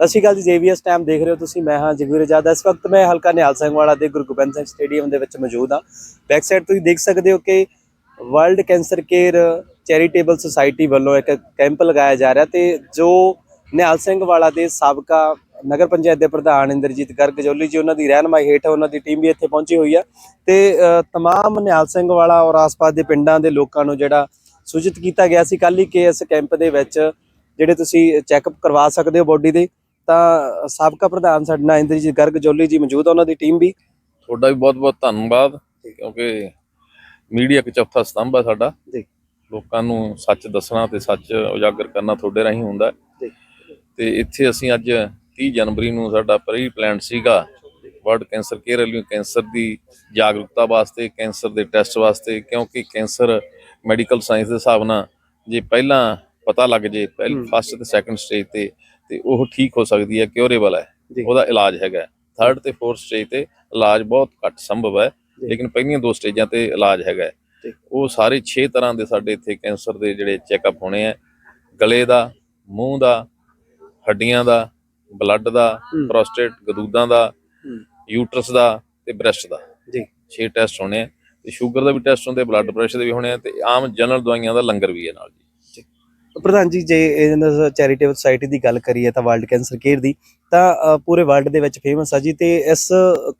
ਸਤਿ ਸ਼੍ਰੀ ਅਕਾਲ ਜੀ ਜੇਵੀਐਸ ਟਾਈਮ ਦੇਖ ਰਹੇ ਹੋ ਤੁਸੀਂ ਮੈਂ ਹਾਂ ਜਗਵੀਰ ਆਜ਼ਾਦ। ਇਸ ਵਕਤ ਮੈਂ ਹਲਕਾ ਨਿਹਾਲ ਸਿੰਘ ਵਾਲਾ ਦੇ ਗੁਰੂ ਗੋਬਿੰਦ ਸਿੰਘ ਸਟੇਡੀਅਮ ਦੇ ਵਿੱਚ ਮੌਜੂਦ ਹਾਂ। ਬੈਕ ਸਾਈਡ ਤੁਸੀਂ ਦੇਖ ਸਕਦੇ ਹੋ ਕਿ world cancer care charitable society ਵੱਲੋਂ ਇੱਕ ਕੈਂਪ ਲਗਾਇਆ ਜਾ ਰਿਹਾ ਤੇ ਜੋ ਨਿਹਾਲ ਸਿੰਘ ਵਾਲਾ ਦੇ ਸਾਬਕਾ ਨਗਰ ਪੰਚਾਇਤ ਦੇ ਪ੍ਰਧਾਨ ਇੰਦਰਜੀਤ ਗਰਗ ਜੋਲੀ ਜੀ ਉਹਨਾਂ ਦੀ ਰਹਿਨਮਾਈ ਹੇਠ ਉਹਨਾਂ ਦੀ ਟੀਮ ਵੀ ਇੱਥੇ ਪਹੁੰਚੀ ਹੋਈ ਆ ਤੇ ਅ, ਤਮਾਮ ਨਿਹਾਲ ਸਿੰਘ ਵਾਲਾ ਔਰ ਆਸ-ਪਾਸ ਦੇ ਪਿੰਡਾਂ ਦੇ ਲੋਕਾਂ ਨੂੰ ਜਿਹੜਾ ਸੂਚਿਤ ਕੀਤਾ ਗਿਆ ਸੀ ਕੱਲ ਹੀ ਕਿ ਇਸ ਕੈਂਪ ਦੇ ਵਿੱਚ ਜਿਹੜੇ ਤੁਸੀਂ ਚੈੱਕਅਪ ਕਰਵਾ ਸਕਦੇ ਹੋ ਬੋਡੀ ਦੇ ਤਾਂ ਸਾਬਕਾ ਪ੍ਰਧਾਨ ਸਾਡੇ ਇੰਦਰਜੀਤ ਗਰਗ ਜੋਲੀ ਜੀ ਮੌਜੂਦ ਆ ਉਹਨਾਂ ਦੀ ਟੀਮ ਵੀ ਤੁਹਾਡਾ ਵੀ ਬਹੁਤ-ਬਹੁਤ ਧੰਨਵਾਦ ਕਿਉਂਕਿ ਮੀਡੀਆ ਇੱਕ ਚੌਥਾ ਸਤੰਭ ਹੈ ਸਾਡਾ ਜੀ ਲੋਕਾਂ ਨੂੰ ਸੱਚ ਦੱਸਣਾ ਤੇ ਸੱਚ ਉਜਾਗਰ ਕਰਨਾ ਤੁਹਾਡੇ ਰਾਹੀਂ ਹੁੰਦਾ। ਜੀ ਤੇ ਇੱਥੇ ਅਸੀਂ ਅੱਜ 30 ਜਨਵਰੀ ਨੂੰ ਸਾਡਾ ਪ੍ਰੀ ਪਲਾਨ ਸੀਗਾ ਵਰਲਡ ਕੈਂਸਰ ਕੇਅਰ ਲਈ ਕੈਂਸਰ ਦੀ ਜਾਗਰੂਕਤਾ ਵਾਸਤੇ ਕੈਂਸਰ ਦੇ ਟੈਸਟ ਵਾਸਤੇ ਕਿਉਂਕਿ ਕੈਂਸਰ ਮੈਡੀਕਲ ਸਾਇੰਸ ਦੇ ਹਿਸਾਬ ਨਾਲ ਜੇ ਪਹਿਲਾਂ ਪਤਾ ਲੱਗ ਜੇ ਪਹਿਲ। ਫਸਟ ਤੇ ਸੈਕੰਡ ਸਟੇਜ ਤੇ ਤੇ ਉਹ ਠੀਕ ਹੋ ਸਕਦੀ ਹੈ ਕਿਉਰੇਬਲ ਹੈ। ਉਹਦਾ ਇਲਾਜ ਹੈਗਾ ਥਰਡ ਤੇ ਫੋਰਥ ਸਟੇਜ ਤੇ ਇਲਾਜ ਬਹੁਤ ਘੱਟ ਸੰਭਵ ਹੈ। ਲੇਕਿਨ ਪਹਿਲੀਆਂ ਦੋ ਸਟੇਜਾਂ ਤੇ ਇਲਾਜ ਹੈਗਾ। ਉਹ ਸਾਰੇ 6 ਤਰ੍ਹਾਂ ਦੇ ਸਾਡੇ ਇੱਥੇ ਕੈਂਸਰ ਦੇ ਜਿਹੜੇ ਚੈੱਕਅਪ ਹੋਣੇ ਆ ਗਲੇ ਦਾ ਮੂੰਹ ਦਾ ਹੱਡੀਆਂ ਦਾ ਬਲੱਡ ਦਾ। ਪ੍ਰੋਸਟੇਟ ਗਦੂਦਾਂ ਦਾ। ਯੂਟਰਸ ਦਾ ਤੇ ਬ੍ਰੈਸਟ ਦਾ ਜੀ 6 ਟੈਸਟ ਹੋਣੇ ਆ ਤੇ ਸ਼ੂਗਰ ਦਾ ਵੀ ਟੈਸਟ ਹੁੰਦੇ ਬਲੱਡ ਪ੍ਰੈਸ਼ਰ ਦੇ ਵੀ ਹੋਣੇ ਆ ਤੇ ਆਮ ਜਨਰਲ ਦਵਾਈਆਂ ਦਾ ਲੰਗਰ ਵੀ ਹੈ ਨਾਲ ਜੀ ਪ੍ਰਧਾਨ ਜੀ, ਜੇ ਇਹਨਾਂ ਚੈਰੀਟੇਬਲ ਸੁਸਾਇਟੀ ਦੀ ਗੱਲ ਕਰੀਏ ਤਾਂ ਵਰਲਡ ਕੈਂਸਰ ਕੇਅਰ ਦੀ, ਤਾਂ ਪੂਰੇ ਵਰਲਡ ਦੇ ਵਿੱਚ ਫੇਮਸ ਆ ਜੀ ਤੇ ਇਸ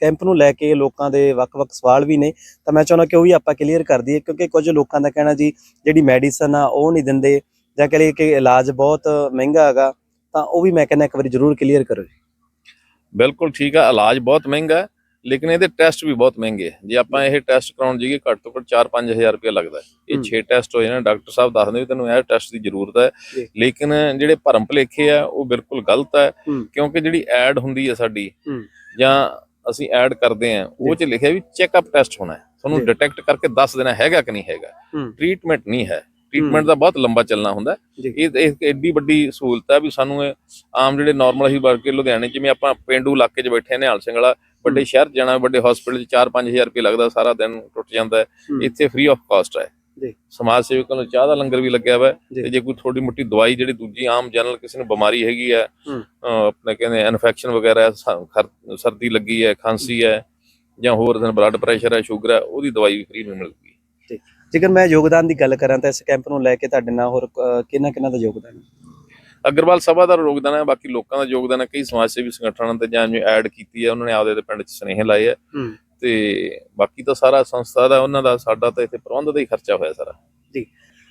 ਕੈਂਪ ਨੂੰ ਲੈ ਕੇ ਲੋਕਾਂ ਦੇ ਵੱਖ-ਵੱਖ ਸਵਾਲ ਵੀ ਨੇ। ਤਾਂ ਮੈਂ ਚਾਹੁੰਦਾ ਕਿ ਉਹ ਵੀ ਆਪਾਂ ਕਲੀਅਰ ਕਰ ਦਈਏ, ਕਿਉਂਕਿ ਕੁਝ ਲੋਕਾਂ ਦਾ ਕਹਿਣਾ ਜੀ, ਜਿਹੜੀ ਮੈਡੀਸਨ ਆ, ਉਹ ਨਹੀਂ ਦਿੰਦੇ ਜਾਂ ਕਹ ਲਈਏ ਕਿ ਇਲਾਜ ਬਹੁਤ ਮਹਿੰਗਾ ਹੈਗਾ, ਤਾਂ ਉਹ ਵੀ ਮੈਂ ਕਹਿੰਦਾ ਇੱਕ ਵਾਰੀ ਜ਼ਰੂਰ ਕਲੀਅਰ ਕਰੋ ਜੀ। ਬਿਲਕੁਲ ਠੀਕ ਆ, ਇਲਾਜ ਬਹੁਤ ਮਹਿੰਗਾ ਹੈ। ਲੇਕਿਨ ਇਹਦੇ ਟੈਸਟ ਵੀ ਬਹੁਤ ਮਹਿੰਗੇ ਜੇ ਆਪਾਂ ਇਹ ਟੈਸਟ ਕਰਾਉਣ ਜਾਈਏ ਘੱਟ ਤੋਂ ਘੱਟ 4-5000 ਰੁਪਏ ਲੱਗਦਾ ਇਹ ਹੂੰ। 6 ਟੈਸਟ ਹੋਏ ਨੇ ਡਾਕਟਰ ਸਾਹਿਬ ਦੱਸਦੇ ਵੀ ਤੈਨੂੰ ਇਹ ਟੈਸਟ ਦੀ ਜ਼ਰੂਰਤ ਹੈ। ਲੇਕਿਨ ਜਿਹੜੇ ਭਰਮ ਭੁਲੇਖੇ ਆ ਉਹ ਬਿਲਕੁਲ ਗਲਤ ਹੈ। ਕਿਉਂਕਿ ਜਿਹੜੀ ਐਡ ਹੁੰਦੀ ਹੈ ਸਾਡੀ। ਜਾਂ ਅਸੀਂ ਐਡ ਕਰਦੇ ਆ ਉਹ ਚ ਲਿਖਿਆ ਵੀ ਚੈੱਕਅਪ ਟੈਸਟ ਹੋਣਾ ਹੈ ਤੁਹਾਨੂੰ। ਡਿਟੈਕਟ ਕਰਕੇ ਦੱਸ ਦੇਣਾ ਹੈਗਾ ਕਿ ਨਹੀਂ ਹੈਗਾ। ਟ੍ਰੀਟਮੈਂਟ ਨਹੀਂ ਹੈ ਟ੍ਰੀਟਮੈਂਟ ਦਾ ਬਹੁਤ ਲੰਬਾ ਚੱਲਣਾ ਹੁੰਦਾ। ਇਹ ਐਡੀ ਵੱਡੀ ਸਹੂਲਤ ਹੈ ਵੀ ਸਾਨੂੰ ਆਮ ਜਿਹੜੇ ਨਾਰਮਲ ਹੀ ਵਰਗ ਕੇ ਲੁਧਿਆਣੇ ਜਿਵੇਂ ਆਪਾਂ ਪਿੰਡੂ ਇਲਾਕੇ 'ਚ ਬੈਠੇ ਆ ਨਿਹਾਲ ਸਿੰਘ ਵਾਲਾ ਵੱਡੇ ਸ਼ਹਿਰ ਜਾਣਾ ਵੱਡੇ ਹਸਪੀਟਲ 'ਚ 4-5000 ਰੁਪਏ ਲੱਗਦਾ ਸਾਰਾ ਦਿਨ ਟੁੱਟ ਜਾਂਦਾ ਹੈ। ਇੱਥੇ ਫ੍ਰੀ ਆਫ ਕਾਸਟ ਹੈ। ਜੀ। ਸਮਾਜ ਸੇਵਕਾਂ ਨੂੰ ਚਾਹ ਦਾ ਲੰਗਰ ਵੀ ਲੱਗਿਆ ਹੋਇਆ। ਤੇ ਜੇ ਕੋਈ ਥੋੜੀ ਮੋਟੀ ਦਵਾਈ ਜਿਹੜੀ ਦੂਜੀ ਆਮ ਜਨਰਲ ਕਿਸੇ ਨੂੰ ਬਿਮਾਰੀ ਹੈਗੀ ਹੈ ਆਪਣੇ ਕਹਿੰਦੇ ਇਨਫੈਕਸ਼ਨ ਵਗੈਰਾ ਸਰਦੀ ਲੱਗੀ ਹੈ ਖਾਂਸੀ ਹੈ ਜਾਂ ਹੋਰ ਦਿਨ ਬਲੱਡ ਪ੍ਰੈਸ਼ਰ ਹੈ ਸ਼ੂਗਰ ਹੈ ਉਹਦੀ ਦਵਾਈ ਵੀ ਫ੍ਰੀ ਮਿਲੂਗੀ ਜੇਕਰ ਮੈਂ ਯੋਗਦਾਨ ਦੀ ਗੱਲ ਕਰਾਂ ਤਾਂ ਇਸ ਕੈਂਪ ਨੂੰ ਲੈ ਕੇ ਤੁਹਾਡੇ ਨਾਲ ਹੋਰ ਕਿੰਨਾ ਕਿੰਨਾ ਦਾ ਯੋਗਦਾਨ ਹੈ? ਅਗਰਵਾਲ ਸਭਾ ਦਾ ਯੋਗਦਾਨ ਹੈ ਬਾਕੀ ਲੋਕਾਂ ਦਾ ਯੋਗਦਾਨ ਹੈ ਕਈ ਸਮਾਜ ਸੇਵੀ ਸੰਗਠਨਾਂ ਤੇ ਜਾਂ ਜਿਵੇਂ ਐਡ ਕੀਤੀ ਹੈ ਉਹਨਾਂ ਨੇ ਆਪਦੇ ਦੇ ਪਿੰਡ 'ਚ ਸੁਨੇਹੇ ਲਾਏ ਹੈ। ਤੇ ਬਾਕੀ ਤਾਂ ਸਾਰਾ ਸੰਸਥਾ ਦਾ ਉਹਨਾਂ ਦਾ ਸਾਡਾ ਤਾਂ ਇੱਥੇ ਪ੍ਰਬੰਧ ਦਾ ਹੀ ਖਰਚਾ ਹੋਇਆ ਸਾਰਾ।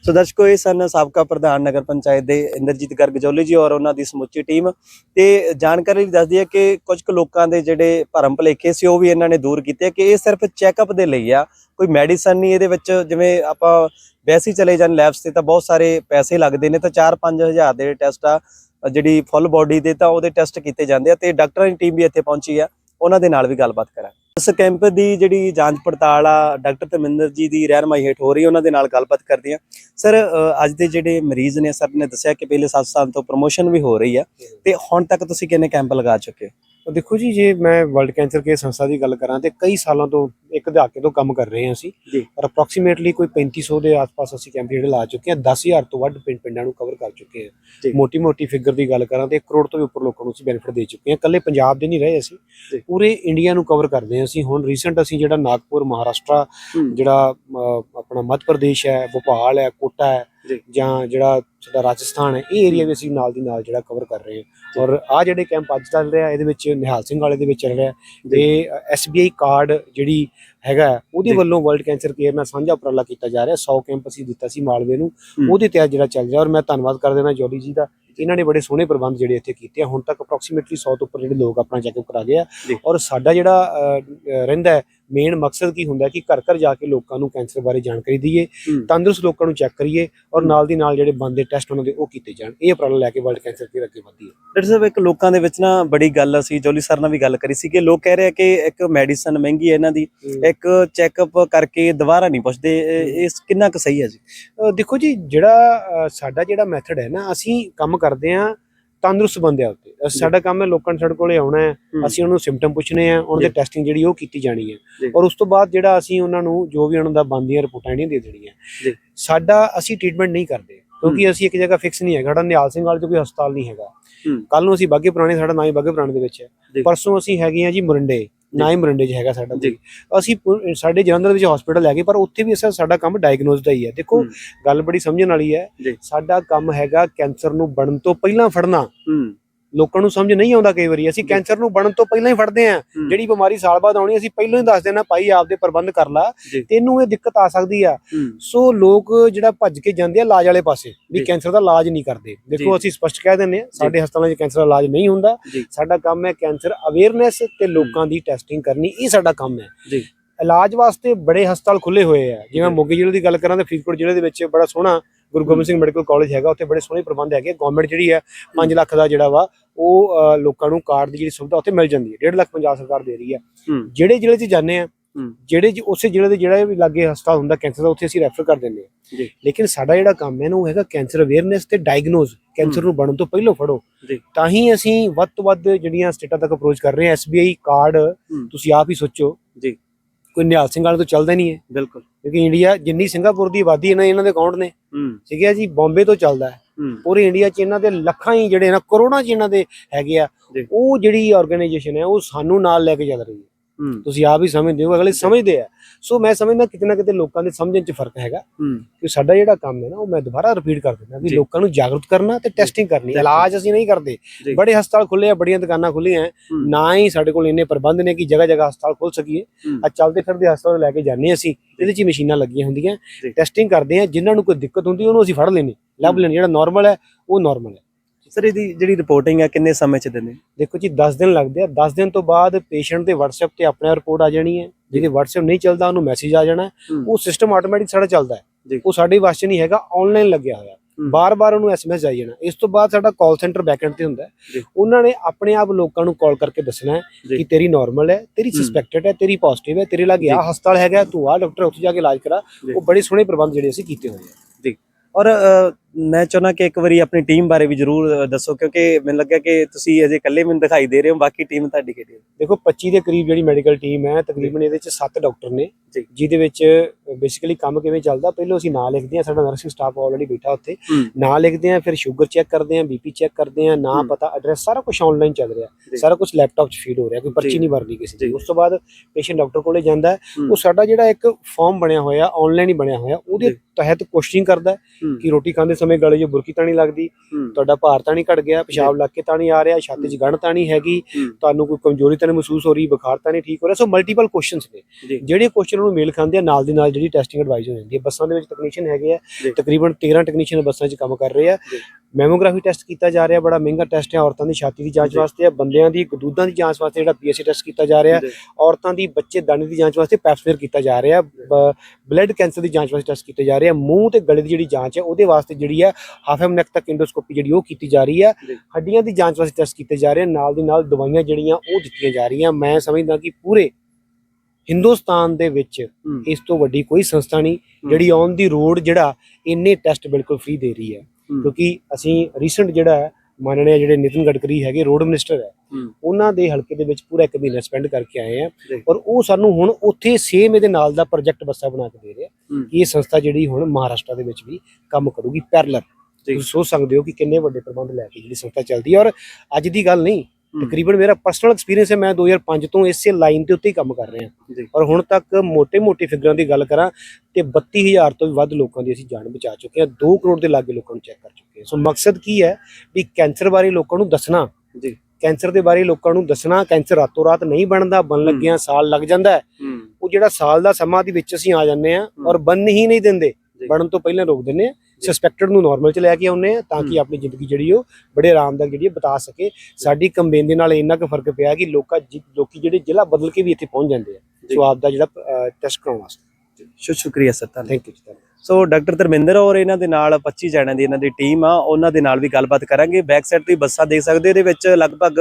ਸੋ ਦਰਸ਼ਕੋ ਇਹ ਸਨ ਸਾਬਕਾ ਪ੍ਰਧਾਨ ਨਗਰ ਪੰਚਾਇਤ ਦੇ ਇੰਦਰਜੀਤ ਗਰਗ ਜੋਲੀ ਜੀ ਔਰ ਉਹਨਾਂ ਦੀ ਸਮੁੱਚੀ ਟੀਮ। ਤੇ ਜਾਣਕਾਰੀ ਵੀ ਦੱਸਦੀ ਹੈ ਕਿ ਕੁਝ ਕੁ ਲੋਕਾਂ ਦੇ ਜਿਹੜੇ ਭਰਮ ਭੁਲੇਖੇ ਸੀ ਉਹ ਵੀ ਇਹਨਾਂ ਨੇ ਦੂਰ ਕੀਤੇ ਕਿ ਇਹ ਸਿਰਫ ਚੈੱਕਅਪ ਦੇ ਲਈ ਆ। ਕੋਈ ਮੈਡੀਸਨ ਨਹੀਂ ਇਹਦੇ ਵਿੱਚ ਜਿਵੇਂ ਆਪਾਂ ਵੈਸੇ ਹੀ ਚਲੇ ਜਾਣ ਲੈਬਸ ਤੇ ਤਾਂ ਬਹੁਤ ਸਾਰੇ ਪੈਸੇ ਲੱਗਦੇ ਨੇ ਤਾਂ 4-5 ਹਜ਼ਾਰ ਦੇ ਟੈਸਟ ਆ, ਜਿਹੜੀ ਫੁੱਲ ਬਾਡੀ ਦੇ ਤਾਂ ਉਹਦੇ ਟੈਸਟ ਕੀਤੇ ਜਾਂਦੇ ਆ ਤੇ ਡਾਕਟਰਾਂ ਦੀ ਟੀਮ ਵੀ ਇੱਥੇ ਪਹੁੰਚੀ ਆ, ਉਹਨਾਂ ਦੇ ਨਾਲ ਵੀ ਗੱਲਬਾਤ ਕਰਾਂ ਇਸ ਕੈਂਪ ਦੀ ਜਿਹੜੀ ਜਾਂਚ ਪੜਤਾਲ ਆ ਡਾਕਟਰ ਧਰਮਿੰਦਰ ਜੀ ਦੀ ਰਹਿਨਮਾਈ ਹੇਠ ਹੋ ਰਹੀ ਉਹਨਾਂ ਦੇ ਨਾਲ ਗੱਲਬਾਤ ਕਰਦੇ ਆ। ਸਰ ਅੱਜ ਦੇ ਜਿਹੜੇ ਮਰੀਜ਼ ਨੇ, ਸਰ ਨੇ ਦੱਸਿਆ ਕਿ ਪਹਿਲੇ 7 ਸਾਲ ਤੋਂ ਪ੍ਰੋਮੋਸ਼ਨ ਵੀ ਹੋ ਰਹੀ ਆ, ਤੇ ਹੁਣ ਤੱਕ ਤੁਸੀਂ ਕਿੰਨੇ ਕੈਂਪ ਲਗਾ ਚੁੱਕੇ ਹੋ? ਤਾਂ ਦੇਖੋ ਜੀ ਜੇ ਮੈਂ ਵਰਲਡ ਕੈਂਸਰ ਕੇਅਰ ਸੰਸਥਾ ਦੀ ਗੱਲ ਕਰਾਂ ਤੇ ਕਈ ਸਾਲਾਂ ਤੋਂ ਇੱਕ ਦਹਾਕੇ ਤੋਂ ਕੰਮ ਕਰ ਰਹੇ ਹਾਂ ਅਸੀਂ। ਪਰ ਅਪਰੋਕਸੀਮੇਟਲੀ ਕੋਈ 3500 ਦੇ ਆਸ-ਪਾਸ ਅਸੀਂ ਕੈਂਪ ਜਿਹੜੇ ਲਾ ਚੁੱਕੇ ਹਾਂ 10000 ਤੋਂ ਵੱਧ ਪਿੰਡ ਪਿੰਡਾਂ ਨੂੰ ਕਵਰ ਕਰ ਚੁੱਕੇ। ਹਾਂ ਮੋਟੀ-ਮੋਟੀ ਫਿਗਰ ਦੀ ਗੱਲ ਕਰਾਂ ਤੇ 1 ਕਰੋੜ ਤੋਂ ਵੀ ਉੱਪਰ ਲੋਕਾਂ ਨੂੰ ਅਸੀਂ ਬੈਨੀਫਿਟ ਦੇ ਚੁੱਕੇ ਹਾਂ ਕੱਲੇ ਪੰਜਾਬ ਦੇ ਨਹੀਂ ਰਹੇ ਅਸੀਂ। ਪੂਰੇ ਇੰਡੀਆ ਨੂੰ ਕਵਰ ਕਰਦੇ ਹਾਂ ਅਸੀਂ ਹੁਣ ਰੀਸੈਂਟ ਅਸੀਂ ਜਿਹੜਾ ਨਾਗਪੁਰ ਮਹਾਰਾਸ਼ਟਰ ਜਿਹੜਾ ਆਪਣਾ ਮੱਧ ਪ੍ਰਦੇਸ਼ ਹੈ ਭੋਪਾਲ ਹੈ ਕੋਟਾ ਹੈ ਜੀ। ਜਿਹੜਾ ਸਾਡਾ ਰਾਜਸਥਾਨ ਹੈ ਇਹ ਏਰੀਆ ਵੀ ਅਸੀਂ ਨਾਲ ਦੀ ਨਾਲ ਜਿਹੜਾ ਕਵਰ ਕਰ ਰਹੇ ਹਾਂ ਔਰ ਆ ਜਿਹੜੇ ਕੈਂਪ ਅੱਜ ਚੱਲ ਰਿਹਾ ਇਹਦੇ ਵਿੱਚ ਨਿਹਾਲ ਸਿੰਘ ਵਾਲੇ ਦੇ ਵਿੱਚ ਚੱਲ ਰਿਹਾ ਤੇ SBI ਕਾਰਡ ਜਿਹੜੀ ਹੈਗਾ ਉਹਦੇ। ਵੱਲੋਂ ਵਰਲਡ ਕੈਂਸਰ ਕੇਅਰ ਨਾਲ ਸਾਂਝਾ ਉਪਰਾਲਾ ਕੀਤਾ ਜਾ ਰਿਹਾ 100 ਕੈਂਪ ਅਸੀਂ ਦਿੱਤਾ ਸੀ ਮਾਲਵੇ ਨੂੰ। ਉਹਦੇ ਤਹਿਤ ਜਿਹੜਾ ਚੱਲ ਰਿਹਾ ਔਰ ਮੈਂ ਧੰਨਵਾਦ ਕਰ ਦੇਣਾ ਜੋਲੀ ਜੀ ਦਾ ਇਹਨਾਂ ਨੇ ਬੜੇ ਸੋਹਣੇ ਪ੍ਰਬੰਧ ਜਿਹੜੇ ਇੱਥੇ ਕੀਤੇ ਆ ਹੁਣ ਤੱਕ ਅਪਰੋਕਸੀਮੇਟਲੀ 100 ਤੋਂ ਉੱਪਰ ਜਿਹੜੇ ਲੋਕ ਆਪਣਾ ਚੈੱਕਅਪ ਕਰਾ ਗਏ ਆ। ਔਰ ਸਾਡਾ ਜਿਹੜਾ ਰਹਿੰਦਾ ਹੈ ਮੇਨ ਮਕਸਦ ਕੀ ਹੁੰਦਾ ਕਿ ਘਰ ਘਰ ਜਾ ਕੇ ਲੋਕਾਂ ਨੂੰ ਕੈਂਸਰ ਬਾਰੇ ਜਾਣਕਾਰੀ ਦਈਏ। ਤੰਦਰੁਸਤ ਲੋਕਾਂ ਨੂੰ ਚੈੱਕ ਕਰੀਏ ਔਰ। ਨਾਲ ਦੀ ਨਾਲ ਜਿਹੜੇ ਬੰਦੇ ਟੈਸਟ ਉਹਨਾਂ ਦੇ ਉਹ ਕੀਤੇ ਜਾਣ ਇਹ ਉਪਰਾਲਾ ਲੈ ਕੇ ਵਰਲਡ ਕੈਂਸਰ ਕੇਅਰ ਅੱਗੇ ਵਧਦੀ ਹੈ ਡਾਕਟਰ ਸਾਹਿਬ ਇੱਕ ਲੋਕਾਂ ਦੇ ਵਿੱਚ ਨਾ ਬੜੀ ਗੱਲ ਅਸੀਂ ਜੋਲੀ ਸਰ ਨਾਲ ਵੀ ਗੱਲ ਕਰੀ ਸੀ ਕਿ ਲੋਕ ਕਹਿ ਰਹੇ ਆ ਕਿ ਇੱਕ ਮੈਡੀਸਨ ਮਹਿੰਗੀ ਹੈ ਇਹਨਾਂ ਦੀ ਇੱਕ ਚੈੱਕਅਪ ਕਰਕੇ ਦੁਬਾਰਾ ਨਹੀਂ ਪੁੱਛਦੇ ਇਹ ਕਿੰਨਾ ਕੁ ਸਹੀ ਹੈ ਜੀ ਦੇਖੋ ਜੀ ਜਿਹੜਾ ਸਾਡਾ ਜਿਹੜਾ ਮੈਥਡ ਹੈ ਨਾ ਅਸੀਂ ਕੰਮ ਕਰਦੇ ਆ ਤੰਦਰੁਸਤ ਬੰਦਿਆਂ ਉੱਤੇ। ਸਾਡਾ ਕੰਮ ਹੈ ਲੋਕਾਂ ਨੇ ਸਾਡੇ ਕੋਲੇ ਆਉਣਾ ਹੈ। ਅਸੀਂ ਉਹਨਾਂ ਨੂੰ ਸਿੰਪਟਮ ਪੁੱਛਣੇ ਆ ਉਹਨਾਂ। ਦੇ ਟੈਸਟਿੰਗ ਜਿਹੜੀ ਉਹ ਕੀਤੀ ਜਾਣੀ ਹੈ। ਔਰ ਉਸ ਤੋਂ ਬਾਅਦ ਜਿਹੜਾ ਅਸੀਂ ਉਹਨਾਂ ਨੂੰ ਜੋ ਵੀ ਉਹਨਾਂ ਦਾ ਬੰਦੀਆਂ ਰਿਪੋਰਟਾਂ ਜਿਹੜੀਆਂ ਦੇ ਦੇਣੀਆਂ। ਸਾਡਾ ਅਸੀਂ ਟ੍ਰੀਟਮੈਂਟ ਨਹੀਂ ਕਰਦੇ ਕਿਉਂਕਿ ਅਸੀਂ ਇੱਕ ਜਗ੍ਹਾ ਫਿਕਸ ਨਹੀਂ ਹੈਗਾ ਸਾਡਾ ਨਿਹਾਲ ਸਿੰਘ ਵਾਲੇ 'ਚ ਕੋਈ ਹਸਪਤਾਲ ਨਹੀਂ ਹੈਗਾ। ਕੱਲ ਨੂੰ ਅਸੀਂ ਬਾਗੇ ਪੁਰਾਣੇ ਸਾਡਾ ਨਾਂ ਹੀ ਬਾਗੇ ਪੁਰਾਣੇ ਦੇ ਵਿੱਚ। ਹੈ ਪਰਸੋਂ ਅਸੀਂ ਹੈਗੇ ਆ ਜੀ ਮੁਰੰਡੇ ਨਾ ਹੀ ਮੁਰੰਡੇ 'ਚ ਹੈਗਾ ਸਾਡਾ ਜੀ। ਕੋਈ। ਅਸੀਂ ਪੁ- ਸਾਡੇ ਜਲੰਧਰ ਵਿੱਚ ਹਸਪੀਟਲ ਹੈਗੇ ਪਰ ਉੱਥੇ ਵੀ ਅਸਾਂ ਸਾਡਾ ਕੰਮ ਡਾਇਗਨੋਸ ਦਾ ਹੀ ਹੈ ਦੇਖੋ। ਗੱਲ ਬੜੀ ਸਮਝਣ ਵਾਲੀ ਹੈ ਜੀ। ਸਾਡਾ ਕੰਮ ਹੈਗਾ ਕੈਂਸਰ ਨੂੰ ਬਣਨ ਤੋਂ ਪਹਿਲਾਂ ਫੜਨਾ ਹੂੰ ਲੋਕਾਂ ਨੂੰ ਸਮਝ ਨਹੀਂ ਆਉਂਦਾ ਕਈ ਵਾਰੀ ਅਸੀਂ। ਕੈਂਸਰ ਨੂੰ ਬਣਨ ਤੋਂ ਪਹਿਲਾਂ ਹੀ ਫੜਦੇ ਆਂ। ਜਿਹੜੀ ਬਿਮਾਰੀ ਸਾਲ ਬਾਅਦ ਆਉਣੀ ਅਸੀਂ ਪਹਿਲਾਂ ਹੀ ਦੱਸ ਦੇਣਾ ਭਾਈ ਆਪਦੇ ਪ੍ਰਬੰਧ ਕਰ ਲਾ। ਤੈਨੂੰ ਇਹ ਦਿੱਕਤ ਆ ਸਕਦੀ ਆ ਸੋ ਲੋਕ ਜਿਹੜਾ ਭੱਜ ਕੇ ਜਾਂਦੇ ਆ ਇਲਾਜ ਵਾਲੇ ਪਾਸੇ ਵੀ। ਕੈਂਸਰ ਦਾ ਇਲਾਜ ਨਹੀਂ ਕਰਦੇ। ਦੇਖੋ ਅਸੀਂ ਸਪਸ਼ਟ ਕਹਿ ਦਿੰਦੇ ਆ ਸਾਡੇ ਹਸਪਤਾਲਾਂ 'ਚ ਕੈਂਸਰ ਦਾ ਇਲਾਜ ਨਹੀਂ ਹੁੰਦਾ। ਸਾਡਾ ਕੰਮ ਹੈ ਕੈਂਸਰ ਅਵੇਅਰਨੈਸ ਤੇ ਲੋਕਾਂ ਦੀ ਟੈਸਟਿੰਗ ਕਰਨੀ ਇਹ ਸਾਡਾ ਕੰਮ ਹੈ। ਇਲਾਜ ਵਾਸਤੇ ਬੜੇ ਹਸਪਤਾਲ ਖੁੱਲੇ ਹੋਏ ਆ ਜਿਵੇਂ। ਮੋਗੇ ਜ਼ਿਲ੍ਹੇ ਦੀ ਗੱਲ ਕਰਾਂ ਤਾਂ ਫਰੀਦਕੋਟ ਜ਼ਿਲ੍ਹੇ ਦੇ ਵਿੱਚ ਬੜਾ ਸੋਹਣਾ ਗੁਰੂ ਗੋਬਿੰਦ ਸਿੰਘ ਮੈਡੀਕਲ ਕਾਲਜ ਹੈਗਾ ਉੱਥੇ ਬੜੇ ਸੋਹਣੇ ਪ੍ਰਬੰਧ ਹੈਗੇ। ਗਵਰਨਮੈਂਟ ਜਿਹੜੀ ਹੈ 5 ਲੱਖ ਦਾ ਜਿਹੜਾ ਵਾ ਉਹ ਲੋਕਾਂ ਨੂੰ ਕਾਰਡ ਦੀ ਜਿਹੜੀ ਸੁਵਿਧਾ ਉੱਥੇ ਮਿਲ ਜਾਂਦੀ ਹੈ। 1.5 ਲੱਖ ਪੰਜਾਬ ਸਰਕਾਰ ਦੇ ਰਹੀ ਹੈ। ਜਿਹੜੇ ਜ਼ਿਲ੍ਹੇ 'ਚ ਜਾਂਦੇ ਆ। ਜਿਹੜੇ ਉਸੇ ਜ਼ਿਲ੍ਹੇ ਦੇ ਜਿਹੜਾ ਵੀ ਲਾਗੇ ਹਸਪਤਾਲ ਹੁੰਦਾ ਕੈਂਸਰ ਦਾ ਉੱਥੇ ਅਸੀਂ ਰੈਫਰ ਕਰ ਦਿੰਦੇ ਜੀ। ਲੇਕਿਨ ਸਾਡਾ ਜਿਹੜਾ ਕੰਮ ਹੈ ਨਾ ਉਹ ਹੈਗਾ ਕੈਂਸਰ ਅਵੇਅਰਨੈਸ ਤੇ ਡਾਇਗਨੋਸ ਕੈਂਸਰ ਨੂੰ ਬਣਨ ਤੋਂ ਪਹਿਲਾਂ ਫੜੋ। ਤਾਂ ਹੀ ਅਸੀਂ ਵੱਧ ਤੋਂ ਵੱਧ ਜਿਹੜੀਆਂ ਸਟੇਟਾਂ ਤੱਕ ਅਪਰੋਚ ਕਰ ਰਹੇ ਹਾਂ। SBI ਕਾਰਡ ਤੁਸੀਂ ਆਪ ਹੀ ਸੋਚੋ। ਜੀ। ਕੋਈ ਨਿਹਾਲ ਸਿੰਘ ਵਾਲੇ ਤੋਂ ਚੱਲਦਾ ਨਹੀਂ ਹੈ। ਬਿਲਕੁਲ। ਕਿਉਂਕਿ ਇੰਡੀਆ ਜਿੰਨੀ ਸਿੰਗਾਪੁਰ ਦੀ ਆਬਾਦੀ ਹੈ ਨਾ ਇਹਨਾਂ ਦੇ ਅਕਾਊਂਟ ਨੇ ਠੀਕ ਹੈ ਜੀ ਬੰਬੇ ਤੋਂ ਚੱਲਦਾ ਹੈ। ਪੂਰੇ ਇੰਡੀਆ 'ਚ ਇਹਨਾਂ ਦੇ ਲੱਖਾਂ ਹੀ ਜਿਹੜੇ ਨਾ ਕਰੋੜਾਂ 'ਚ ਇਹਨਾਂ ਦੇ ਹੈਗੇ ਆ। ਉਹ ਜਿਹੜੀ ਆਰਗੇਨਾਈਜੇਸ਼ਨ ਹੈ ਉਹ ਸਾਨੂੰ ਨਾਲ ਲੈ ਕੇ ਚੱਲ ਰਹੀ ਹੂੰ। ਤੁਸੀਂ ਆਪ ਹੀ ਸਮਝਦੇ ਹੋ ਅਗਲੇ ਸਮਝਦੇ ਆ। ਸੋ ਮੈਂ ਸਮਝਦਾ ਕਿਤੇ ਨਾ ਕਿਤੇ ਲੋਕਾਂ ਦੇ ਸਮਝਣ 'ਚ ਫ਼ਰਕ ਹੈਗਾ ਕਿ ਸਾਡਾ ਜਿਹੜਾ ਕੰਮ ਹੈ ਨਾ ਉਹ ਮੈਂ ਦੁਬਾਰਾ ਰਿਪੀਟ ਕਰ ਦਿੰਦਾ ਵੀ ਜੀ। ਲੋਕਾਂ ਨੂੰ ਜਾਗਰੂਕ ਕਰਨਾ ਤੇ ਟੈਸਟਿੰਗ ਕਰਨੀ। ਇਲਾਜ ਅਸੀਂ ਨਹੀਂ ਕਰਦੇ। ਬੜੇ ਹਸਪਤਾਲ ਖੁੱਲੇ ਆ ਬੜੀਆਂ ਦੁਕਾਨਾਂ ਖੁੱਲੀਆਂ। ਨਾ ਹੀ ਸਾਡੇ ਕੋਲ ਇੰਨੇ ਪ੍ਰਬੰਧ ਨੇ ਕਿ ਜਗ੍ਹਾ ਜਗ੍ਹਾ ਹਸਪਤਾਲ ਖੋਲ ਸਕੀਏ। ਆ ਚੱਲਦੇ ਫਿਰਦੇ ਹਸਪਤਾਲ ਲੈ ਕੇ ਜਾਂਦੇ ਅਸੀਂ। ਇਹਦੇ 'ਚ ਮਸ਼ੀਨਾਂ ਲੱਗੀਆਂ ਹੁੰਦੀਆਂ। ਟੈਸਟਿੰਗ ਕਰਦੇ ਆ ਜਿਨ੍ਹਾਂ ਨੂੰ ਕੋਈ ਦਿੱਕਤ ਹੁੰਦੀ ਉਹਨੂੰ ਅਸੀਂ ਫੜ ਲੈਨੇ ਲੱਭ। ਲੈਨੇ ਜਿਹੜਾ ਨਾਰਮਲ ਹੈ ਉਹ ਨਾਰਮਲ ਹੈ। ਸਰ ਇਹਦੀ ਜਿਹੜੀ ਰਿਪੋਰਟਿੰਗ ਹੈ ਕਿੰਨੇ ਸਮੇਂ ਚ ਦਿੰਦੇ ਦੇਖੋ ਜੀ 10 ਦਿਨ ਲੱਗਦੇ ਆ 10 ਦਿਨ ਤੋਂ ਬਾਅਦ ਪੇਸ਼ੈਂਟ ਦੇ WhatsApp ਤੇ ਆਪਣੇ ਰਿਪੋਰਟ ਆ ਜਾਣੀ ਹੈ ਜਿਹਦੇ WhatsApp ਨਹੀਂ ਚੱਲਦਾ ਉਹਨੂੰ ਮੈਸੇਜ ਆ ਜਾਣਾ ਉਹ ਸਿਸਟਮ ਆਟੋਮੈਟਿਕ ਸਾਡਾ ਚੱਲਦਾ ਜੀ। ਹੈ ਉਹ ਸਾਡੇ ਵਾਸਤੇ ਨਹੀਂ ਹੈਗਾ ਆਨਲਾਈਨ ਲੱਗਿਆ ਹੋਇਆ। ਬਾਰ-ਬਾਰ ਉਹਨੂੰ ਐਸਐਮਐਸ ਆਈ ਜਾਣਾ ਇਸ ਤੋਂ ਬਾਅਦ ਸਾਡਾ ਕਾਲ ਸੈਂਟਰ ਬੈਕਐਂਡ ਤੇ ਹੁੰਦਾ। ਜੀ। ਉਹਨਾਂ ਨੇ ਆਪਣੇ ਆਪ ਲੋਕਾਂ ਨੂੰ ਕਾਲ ਕਰਕੇ ਦੱਸਣਾ ਜੀ। ਕਿ ਤੇਰੀ ਨਾਰਮਲ ਹੈ ਤੇਰੀ। ਸਸਪੈਕਟਡ ਹੈ ਤੇਰੀ ਪੋਜ਼ਿਟਿਵ ਹੈ ਤੇਰੇ ਲਾਗੇ ਆ ਹਸਪਤਾਲ ਹੈਗਾ ਤੂੰ ਆ ਡਾਕਟਰ ਉੱਥੇ ਜਾ ਕੇ ਇਲਾਜ ਕਰਾ ਜੀ। ਉਹ ਬੜੇ ਸੋਹਣੇ ਪ੍ਰਬੰਧ ਜਿਹੜੇ ਅਸੀਂ ਕੀਤੇ ਹੋਏ ਆ ਔਰ ਅ, ਮੈਂ ਚਾਹੁੰਦਾ ਕਿ ਇੱਕ ਵਾਰੀ ਆਪਣੀ ਟੀਮ ਬਾਰੇ ਵੀ ਜਰੂਰ ਦੱਸੋ ਕਿਉਂਕਿ ਮੈਨੂੰ ਲੱਗਿਆ ਕਿ ਤੁਸੀਂ ਅਜੇ ਇਕੱਲੇ ਮੈਨੂੰ ਦਿਖਾਈ ਦੇ ਰਹੇ ਹੋ ਬਾਕੀ ਟੀਮ ਤੁਹਾਡੀ ਕਿਹੜੀ ਹੈ ਦੇਖੋ 25 ਦੇ ਕਰੀਬ ਜਿਹੜੀ ਮੈਡੀਕਲ ਟੀਮ ਹੈ ਤਕਰੀਬਨ ਇਹਦੇ ਚ 7 ਡਾਕਟਰ ਨੇ। ਜਿਹਦੇ ਵਿੱਚ ਬੇਸਿਕਲੀ ਕੰਮ ਕਿਵੇਂ ਚੱਲਦਾ ਪਹਿਲਾਂ ਅਸੀਂ ਨਾਂ ਲਿਖਦੇ ਹਾਂ ਸਾਡਾ ਨਰਸਿੰਗ ਸਟਾਫ ਆਲਰੇਡੀ ਬੈਠਾ ਉੱਥੇ ਨਾਂ ਲਿਖਦੇ ਹਾਂ ਫਿਰ ਸ਼ੂਗਰ ਚੈੱਕ ਕਰਦੇ ਹਾਂ ਬੀਪੀ ਚੈੱਕ ਕਰਦੇ ਹਾਂ ਨਾਂ। ਪਤਾ ਐਡਰੈਸ ਸਾਰਾ ਕੁਝ ਆਨਲਾਈਨ ਚੱਲ ਰਿਹਾ। ਸਾਰਾ ਕੁਝ ਲੈਪਟਾਪ 'ਚ ਫੀਡ ਹੋ ਰਿਹਾ ਕੋਈ। ਪਰਚੀ ਨਹੀਂ ਭਰਨੀ ਕਿਸੇ। ਦੀ ਉਸ ਤੋਂ ਬਾਅਦ ਪੇਸ਼ੈਂਟ ਡਾਕਟਰ ਕੋਲੇ ਜਾਂਦਾ। ਉਹ ਸਾਡਾ ਜਿਹੜਾ ਇੱਕ ਫਾਰਮ ਬਣਿਆ ਹੋਇਆ ਆਨਲਾਈਨ ਹੀ ਬਣਿਆ ਹੋਇਆ ਉਹਦੇ। ਤਹਿਤ ਕੁਐਸਚਨਿੰਗ ਕਰਦਾ ਕਿ ਰੋਟੀ ਖਾਂਦੇ ਸਮੇਂ ਗਲੇ 'ਚ ਬੁਰਕੀ ਤਾਂ ਨਹੀਂ ਲੱਗਦੀ ਤੁਹਾਡਾ ਭਾਰ ਤਾਂ ਨਹੀਂ ਘਟ ਗਿਆ ਪਿਸ਼ਾਬ ਲੱਗ ਕੇ ਤਾਂ ਨਹੀਂ ਆ ਰਿਹਾ ਛਾਤੀ 'ਚ ਗੰਢ ਤਾਂ ਨਹੀਂ ਹੈਗੀ। ਤੁਹਾਨੂੰ ਕੋਈ ਕਮਜ਼ੋਰੀ ਤਾਂ ਨਹੀਂ ਮਹਿਸੂਸ ਹੋ ਰਹੀ ਬੁਖਾਰ ਤਾਂ ਨਹੀਂ ਠੀਕ ਹੋ ਰਿਹਾ ਸੋ ਮਲਟੀਪਲ ਕੁਐਸਚਨਸ ਨੇ ਜਿਹੜੇ ਕੁਐਸਚਨ ਨੂੰ ਮੇਲ ਖਾਂਦੇ ਆ ਨਾਲ ਦੀ ਨਾਲ ਜਿਹੜੀ ਟੈਸਟਿੰਗ ਐਡਵਾਈਸ ਹੋ ਜਾਂਦੀ ਹੈ ਬੱਸਾਂ ਦੇ ਵਿੱਚ ਟੈਕਨੀਸ਼ੀਅਨ ਹੈਗੇ ਆ। ਤਕਰੀਬਨ 13 ਟੈਕਨੀਸ਼ੀਅਨ ਬੱਸਾਂ 'ਚ ਕੰਮ ਕਰ ਰਹੇ ਆ। ਮੈਮੋਗ੍ਰਾਫੀ ਟੈਸਟ ਕੀਤਾ ਜਾ ਰਿਹਾ ਬੜਾ ਮਹਿੰਗਾ ਟੈਸਟ ਹੈ ਔਰਤਾਂ ਦੀ ਛਾਤੀ ਦੀ ਜਾਂਚ। ਵਾਸਤੇ ਆ ਬੰਦਿਆਂ ਦੀ ਗਦੂਦਾਂ ਦੀ ਜਾਂਚ ਵਾਸਤੇ ਜਿਹੜਾ ਪੀਐਸਸੀ ਟੈਸਟ ਕੀਤਾ ਜਾ ਰਿਹਾ। ਔਰਤਾਂ ਦੀ ਬੱਚੇ ਦਾਣੇ ਦੀ ਜਾਂਚ ਵਾਸਤੇ ਪੈਪਸਮੀਅਰ ਕੀਤਾ ਜਾ ਰਿਹਾ ਬਲੱਡ ਕੈਂਸਰ ਦੀ ਜਾਂਚ ਵਾਸਤੇ ਟੈਸਟ ਕੀਤੇ ਜਾ ਰਹੇ ਆ ਮੂੰਹ ਤੇ ਗਲੇ ਦੀ ਜਿਹੜੀ ਜਾਂਚ ਹੈ ਉਹਦੇ ਵਾਸਤੇ ਜਿਹੜੀ ਹੈ ਹਾਫ ਐਮ ਨੈਕ ਤੱਕ ਇੰਡੋਸਕੋਪੀ ਜਿਹੜੀ ਉਹ ਕੀਤੀ ਜਾ ਰਹੀ ਹੈ। ਹੱਡੀਆਂ ਦੀ ਜਾਂਚ ਵਾਸਤੇ ਟੈਸਟ ਕੀਤੇ ਜਾ ਰਹੇ ਆ ਨਾਲ ਦੀ ਨਾਲ ਦਵਾਈਆਂ ਜਿਹੜੀਆਂ ਉਹ ਦਿੱਤੀਆਂ ਜਾ ਰਹੀਆਂ ਮੈਂ ਸਮਝਦਾ ਕਿ ਪੂਰੇ ਹਿੰਦੁਸਤਾਨ ਦੇ ਵਿੱਚ ਹੂੰ ਇਸ ਤੋਂ ਵੱਡੀ ਕੋਈ ਸੰਸਥਾ ਨਹੀਂ ਜਿਹੜੀ ਔਨ ਦੀ ਰੋਡ ਜਿਹੜਾ ਇੰਨੇ ਟੈਸਟ ਬਿਲਕੁਲ ਫ੍ਰੀ ਦੇ ਰਹੀ ਹੈ ਹੂੰ। ਕਿਉਂਕਿ ਅਸੀਂ ਰੀਸੈਂਟ ਜਿਹੜਾ ਮਾਨनीय ਜਿਹੜੇ ਨਿਤਿਨ ਗਡਕਰੀ ਹੈਗੇ ਰੋਡ ਮਿਨਿਸਟਰ ਹੈ ਉਹਨਾਂ ਦੇ ਹਲਕੇ ਦੇ ਵਿੱਚ ਪੂਰਾ ਇੱਕ ਮਹੀਨਾ ਸਪੈਂਡ ਕਰਕੇ ਆਏ ਆ। ਔਰ ਉਹ ਸਾਨੂੰ ਹੁਣ ਉੱਥੇ ਸੇਮ ਇਹਦੇ ਨਾਲ ਦਾ ਪ੍ਰੋਜੈਕਟ ਬੱਸਾ ਬਣਾ ਕੇ ਦੇ ਰਹੇ ਕਿ ਇਹ ਸੰਸਥਾ ਜਿਹੜੀ ਹੁਣ ਮਹਾਰਾਸ਼ਟਰ ਦੇ ਵਿੱਚ ਵੀ ਕੰਮ ਕਰੂਗੀ ਪੈਰਲਰ। ਤੁਸੀਂ ਸੋਚ ਸਕਦੇ ਹੋ ਕਿ ਕਿੰਨੇ ਵੱਡੇ ਪ੍ਰਬੰਧ ਲੈ ਕੇ ਜਿਹੜੀ ਸੰਸਥਾ ਚੱਲਦੀ ਹੈ ਔਰ ਅੱਜ ਦੀ ਗੱਲ ਨਹੀਂ। ਤਕਰੀਬਨ ਮੇਰਾ ਪਰਸਨਲ ਐਕਸਪੀਰੀਅੰਸ ਹੈ ਮੈਂ 2005 ਤੋਂ ਇਸੇ ਲਾਈਨ ਦੇ ਉੱਤੇ ਹੀ ਕੰਮ ਕਰ ਰਿਹਾ। ਔਰ ਹੁਣ ਤੱਕ ਮੋٹے-ਮੋٹے ਫਿਗਰਾਂ ਦੀ ਗੱਲ ਕਰਾਂ ਤੇ 32000 ਤੋਂ ਵੱਧ ਲੋਕਾਂ ਦੀ ਅਸੀਂ ਜਾਨ ਬਚਾ ਚੁੱਕੇ ਹਾਂ 2 ਕਰੋੜ ਦੇ ਲਾਗੇ ਲੋਕਾਂ ਨੂੰ ਚੈੱਕ ਕਰ ਚੁੱਕੇ ਹਾਂ। ਸੋ ਮਕਸਦ ਕੀ ਹੈ ਵੀ ਕੈਂਸਰ ਬਾਰੇ ਲੋਕਾਂ ਨੂੰ ਦੱਸਣਾ। ਜੀ। ਕੈਂਸਰ ਦੇ ਬਾਰੇ ਲੋਕਾਂ ਨੂੰ ਦੱਸਣਾ ਕੈਂਸਰ ਰਾਤੋ ਰਾਤ ਨਹੀਂ ਬਣਦਾ ਬਣ ਲੱਗਿਆ ਸਾਲ ਲੱਗ ਜਾਂਦਾ ਉਹ ਜਿਹੜਾ ਸਾਲ ਦਾ ਸਮਾਂ ਦੇ ਵਿੱਚ ਅਸੀਂ ਆ ਜਾਂਦੇ ਆ ਔਰ ਬਣ ਹੀ ਨਹੀਂ ਦਿੰਦੇ। ਬਣਨ ਤੋਂ ਪਹਿਲਾਂ ਰੋਕ ਦਿੰਦੇ ਆ ਸਸਪੈਕਟਡ ਨੂੰ ਨਾਰਮਲ ਚ ਲੈ ਕੇ ਆਉਂਦੇ ਆ ਤਾਂ ਕਿ। ਆਪਣੀ ਜ਼ਿੰਦਗੀ ਜਿਹੜੀ ਉਹ ਬੜੇ ਆਰਾਮਦਾਇਕ ਜਿਹੜੀ ਹੈ ਬਤਾ ਸਕੇ। ਸਾਡੀ ਕੰਪੇਨ ਦੇ ਨਾਲ ਇੰਨਾ ਕੁ ਫ਼ਰਕ ਪਿਆ ਕਿ ਲੋਕਾਂ ਲੋਕੀ ਜਿਹੜੇ ਜ਼ਿਲ੍ਹਾ ਬਦਲ ਕੇ ਵੀ ਇੱਥੇ ਪਹੁੰਚ ਜਾਂਦੇ ਆ। ਸੋ ਆਪ ਦਾ ਜਿਹੜਾ ਟੈਸਟ ਕਰਾਉਣ ਵਾਸਤੇ। ਸ਼ੁ ਸ਼ੁਕਰੀਆ ਸਰ ਤੁਹਾਨੂੰ ਥੈਂਕ ਯੂ ਜੀ ਸੋ ਡਾਕਟਰ ਧਰਮਿੰਦਰ ਔਰ ਇਹਨਾਂ ਦੇ ਨਾਲ 25 ਜਣਿਆਂ ਦੀ ਇਹਨਾਂ ਦੀ ਟੀਮ ਆ ਉਹਨਾਂ ਦੇ ਨਾਲ ਵੀ ਗੱਲਬਾਤ ਕਰਾਂਗੇ। ਬੈਕ ਸਾਈਡ ਤੇ ਬੱਸਾਂ ਦੇਖ ਸਕਦੇ ਇਹਦੇ ਵਿੱਚ ਲਗਭਗ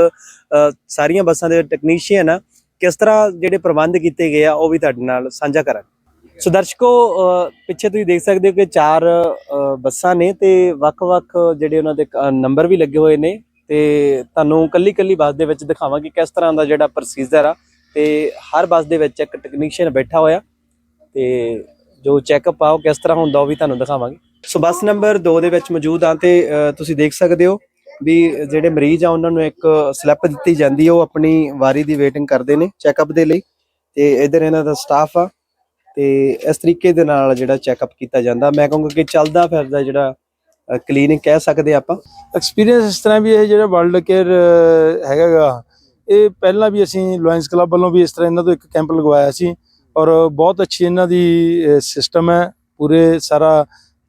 ਸਾਰੀਆਂ ਬੱਸਾਂ ਦੇ ਟੈਕਨੀਸ਼ੀਅਨ ਆ। ਕਿਸ ਤਰ੍ਹਾਂ ਜਿਹੜੇ ਪ੍ਰਬੰਧ ਕੀਤੇ ਗਏ ਆ ਉਹ ਵੀ ਤੁਹਾਡੇ ਨਾਲ ਸਾਂਝਾ ਕਰਾਂਗੇ। ਸੋ ਦਰਸ਼ਕੋ ਪਿੱਛੇ ਤੁਸੀਂ ਦੇਖ ਸਕਦੇ ਹੋ ਕਿ ਚਾਰ ਬੱਸਾਂ ਨੇ ਤੇ ਵੱਖ-ਵੱਖ ਜਿਹੜੇ ਉਹਨਾਂ ਦੇ ਨੰਬਰ ਵੀ ਲੱਗੇ ਹੋਏ ਨੇ ਤੇ ਤੁਹਾਨੂੰ ਕੱਲੀ-ਕੱਲੀ ਬੱਸ ਦੇ ਵਿੱਚ ਦਿਖਾਵਾਂਗੇ ਕਿਸ ਤਰ੍ਹਾਂ ਦਾ ਜਿਹੜਾ ਪ੍ਰੋਸੀਜਰ ਆ ਤੇ ਹਰ ਬੱਸ ਦੇ ਵਿੱਚ ਇੱਕ ਟੈਕਨੀਸ਼ੀਅਨ ਬੈਠਾ ਹੋਇਆ ਤੇ ਜੋ ਚੈੱਕਅਪ ਆ ਉਹ ਕਿਸ ਤਰ੍ਹਾਂ ਹੁੰਦਾ ਉਹ ਵੀ ਤੁਹਾਨੂੰ ਦਿਖਾਵਾਂਗੇ। ਸੋ ਬੱਸ ਨੰਬਰ 2 ਦੇ ਵਿੱਚ ਮੌਜੂਦ ਆ ਤੇ ਤੁਸੀਂ ਦੇਖ ਸਕਦੇ ਹੋ ਵੀ ਜਿਹੜੇ ਮਰੀਜ਼ ਆ ਉਹਨਾਂ ਨੂੰ ਇੱਕ ਸਲਿੱਪ ਦਿੱਤੀ ਜਾਂਦੀ ਹੈ ਉਹ ਆਪਣੀ ਵਾਰੀ ਦੀ ਵੇਟਿੰਗ ਕਰਦੇ ਨੇ ਚੈੱਕਅਪ ਦੇ ਲਈ ਤੇ ਇਧਰ ਇਹਨਾਂ ਦਾ ਸਟਾਫ ਆ। ਤੇ ਇਸ ਤਰੀਕੇ ਦੇ ਨਾਲ ਜਿਹੜਾ ਚੈੱਕਅਪ ਕੀਤਾ ਜਾਂਦਾ। ਮੈਂ ਕਹੂੰਗਾ ਕਿ ਚੱਲਦਾ ਫਿਰਦਾ ਜਿਹੜਾ ਕਲੀਨਿਕ ਕਹਿ ਸਕਦੇ ਆਪਾਂ। ਐਕਸਪੀਰੀਅੰਸ ਇਸ ਤਰ੍ਹਾਂ ਵੀ ਇਹ ਜਿਹੜਾ ਵਰਲਡ ਕੇਅਰ ਹੈਗਾਗਾ, ਇਹ ਪਹਿਲਾਂ ਵੀ ਅਸੀਂ ਲਾਇਨਸ ਕਲੱਬ ਵੱਲੋਂ ਵੀ ਇਸ ਤਰ੍ਹਾਂ ਇਹਨਾਂ ਤੋਂ ਇੱਕ ਕੈਂਪ ਲਗਵਾਇਆ ਸੀ ਔਰ ਬਹੁਤ ਅੱਛੀ ਇਹਨਾਂ ਦੀ ਸਿਸਟਮ ਹੈ। ਪੂਰੇ ਸਾਰਾ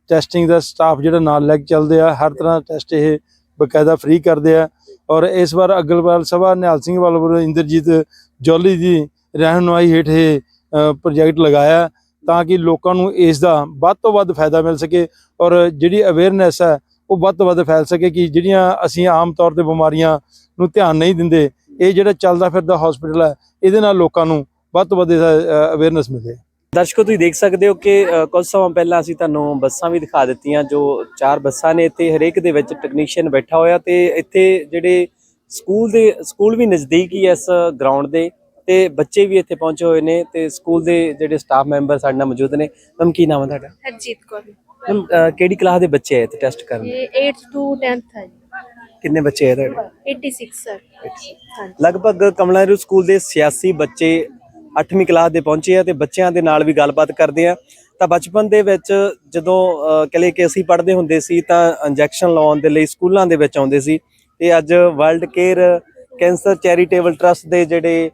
ਟੈਸਟਿੰਗ ਦਾ ਸਟਾਫ ਜਿਹੜਾ ਨਾਲ ਲੈ ਕੇ ਚੱਲਦੇ ਆ। ਹਰ ਤਰ੍ਹਾਂ ਟੈਸਟ ਇਹ ਬਕਾਇਦਾ ਫ੍ਰੀ ਕਰਦੇ ਆ। ਔਰ ਇਸ ਵਾਰ ਅਗਲਵਾਲ ਸਭਾ ਨਿਹਾਲ ਸਿੰਘ ਵੱਲੋਂ ਇੰਦਰਜੀਤ ਜੋਲੀ ਦੀ ਰਹਿਨੁਮਾਈ ਹੇਠ ਇਹ ਪ੍ਰੋਜੈਕਟ ਲਗਾਇਆ ਤਾਂ ਕਿ ਲੋਕਾਂ ਨੂੰ ਇਸ ਦਾ ਵੱਧ ਤੋਂ ਵੱਧ ਫਾਇਦਾ ਮਿਲ ਸਕੇ ਔਰ ਜਿਹੜੀ ਅਵੇਅਰਨੈਸ ਹੈ ਉਹ ਵੱਧ ਤੋਂ ਵੱਧ ਫੈਲ ਸਕੇ ਕਿ ਜਿਹੜੀਆਂ ਅਸੀਂ ਆਮ ਤੌਰ ਤੇ ਬਿਮਾਰੀਆਂ ਨੂੰ ਧਿਆਨ ਨਹੀਂ ਦਿੰਦੇ, ਇਹ ਜਿਹੜਾ ਚੱਲਦਾ ਫਿਰਦਾ ਹਸਪੀਟਲ ਹੈ, ਇਹਦੇ ਨਾਲ ਲੋਕਾਂ ਨੂੰ ਵੱਧ ਤੋਂ ਵੱਧ ਅਵੇਅਰਨੈਸ ਮਿਲੇ। ਦਰਸ਼ਕੋ, ਤੁਸੀਂ ਦੇਖ ਸਕਦੇ ਹੋ ਕਿ ਕੁਝ ਸਮਾਂ ਪਹਿਲਾਂ ਅਸੀਂ ਤੁਹਾਨੂੰ ਬੱਸਾਂ ਵੀ ਦਿਖਾ ਦਿੱਤੀਆਂ, ਜੋ ਚਾਰ ਬੱਸਾਂ ਨੇ ਤੇ ਹਰੇਕ ਦੇ ਵਿੱਚ ਟੈਕਨੀਸ਼ੀਅਨ ਬੈਠਾ ਹੋਇਆ ਤੇ ਇੱਥੇ ਜਿਹੜੇ ਸਕੂਲ ਦੇ, ਸਕੂਲ ਵੀ ਨਜ਼ਦੀਕ ਹੀ ਹੈ ਇਸ ਗਰਾਊਂਡ ਦੇ। ਤੇ ਬੱਚੇ ਵੀ ਇੱਥੇ ਪਹੁੰਚੇ ਹੋਏ ਨੇ ਤੇ ਸਕੂਲ ਦੇ ਜਿਹੜੇ ਸਟਾਫ ਮੈਂਬਰ ਸਾਡੇ ਨਾਲ ਮੌਜੂਦ ਨੇ। ਮੈਮ ਕੀ ਨਾਮ ਹੈ ਤੁਹਾਡਾ? ਹਰਜੀਤ ਕੌਰ। ਮੈਮ ਕਿਹੜੀ ਕਲਾਸ ਦੇ ਬੱਚੇ ਆਏ ਇੱਥੇ ਟੈਸਟ ਕਰਨ? ਇਹ 8th to 10th ਹੈ ਕਿੰਨੇ ਬੱਚੇ ਆਏ ਤੁਹਾਡੇ? 86 ਸਰ ਲਗਭਗ ਕਮਲਾਰੂ ਸਕੂਲ ਦੇ 86 ਬੱਚੇ 8ਵੀਂ ਕਲਾਸ ਦੇ ਪਹੁੰਚੇ ਆ ਤੇ ਬੱਚਿਆਂ ਦੇ ਨਾਲ ਵੀ ਗੱਲਬਾਤ ਕਰਦੇ ਆ। ਤਾਂ ਬਚਪਨ ਦੇ ਵਿੱਚ ਜਦੋਂ ਅਹ, ਕਹ ਲਈਏ ਕਿ ਅਸੀਂ ਪੜ੍ਹਦੇ ਹੁੰਦੇ ਸੀ ਤਾਂ ਇੰਜੈਕਸ਼ਨ ਲਾਉਣ ਦੇ ਲਈ ਸਕੂਲਾਂ ਦੇ ਵਿੱਚ ਆਉਂਦੇ ਸੀ। ਤੇ ਅੱਜ world care cancer charitable trust ਦੇ ਜਿਹੜੇ